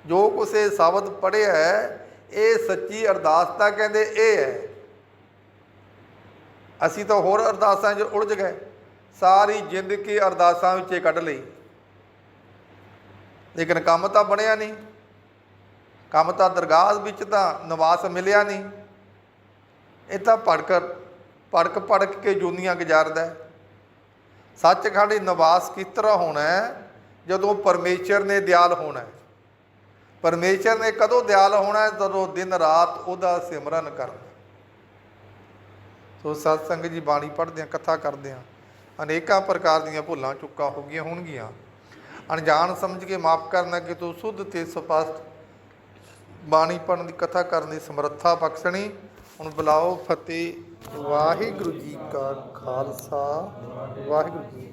ਜੋ ਕੁਛ ਸ਼ਬਦ ਪੜਿਆ ਹੈ, ਇਹ ਸੱਚੀ ਅਰਦਾਸ ਤਾਂ ਕਹਿੰਦੇ ਇਹ ਹੈ। ਅਸੀਂ ਤਾਂ ਹੋਰ ਅਰਦਾਸਾਂ 'ਚ ਉਲਝ ਗਏ। ਸਾਰੀ ਜ਼ਿੰਦਗੀ ਅਰਦਾਸਾਂ ਵਿੱਚ ਕੱਢ ਲਈ। ਲੇਕਿਨ ਕੰਮ ਤਾਂ ਬਣਿਆ ਨਹੀਂ। ਕੰਮ ਤਾਂ ਦਰਗਾਹ ਵਿੱਚ ਤਾਂ ਨਿਵਾਸ ਮਿਲਿਆ ਨਹੀਂ। ਇਹ ਤਾਂ ਭੜਕ ਭੜਕ ਭੜਕ ਕੇ ਜੂਨੀਆਂ ਗੁਜ਼ਾਰਦਾ ਸੱਚਖੰਡ ਨਿਵਾਸ ਕਿਸ ਤਰ੍ਹਾਂ ਹੋਣਾ ਜਦੋਂ ਪਰਮੇਸ਼ਰ ਨੇ ਦਿਆਲ ਹੋਣਾ ਹੈ। ਪਰਮੇਸ਼ਰ ਨੇ ਕਦੋਂ ਦਿਆਲ ਹੋਣਾ ਜਦੋਂ ਦਿਨ ਰਾਤ ਉਹਦਾ ਸਿਮਰਨ ਕਰਨਾ। ਸੋ ਸਤ ਸੰਗਤ ਜੀ ਬਾਣੀ ਪੜ੍ਹਦੇ ਆ ਕਥਾ ਕਰਦੇ ਆ ਅਨੇਕਾਂ ਪ੍ਰਕਾਰ ਦੀਆਂ ਭੁੱਲਾਂ ਚੁੱਕਾਂ ਹੋ ਗਈਆਂ ਹੋਣਗੀਆਂ। ਅਣਜਾਣ ਸਮਝ ਕੇ ਮਾਫ ਕਰਨ ਅੱਗੇ ਤੋਂ ਸੁੱਧ ਤੇ ਸਪਸ਼ਟ ਬਾਣੀ ਪੜ੍ਹਨ ਦੀ ਕਥਾ ਕਰਨ ਦੀ ਸਮਰੱਥਾ ਬਖਸ਼ਣੀ। ਹੁਣ ਬੁਲਾਓ ਫਤਿਹ। ਵਾਹਿਗੁਰੂ ਜੀ ਕਾ ਖਾਲਸਾ। ਵਾਹਿਗੁਰੂ ਜੀ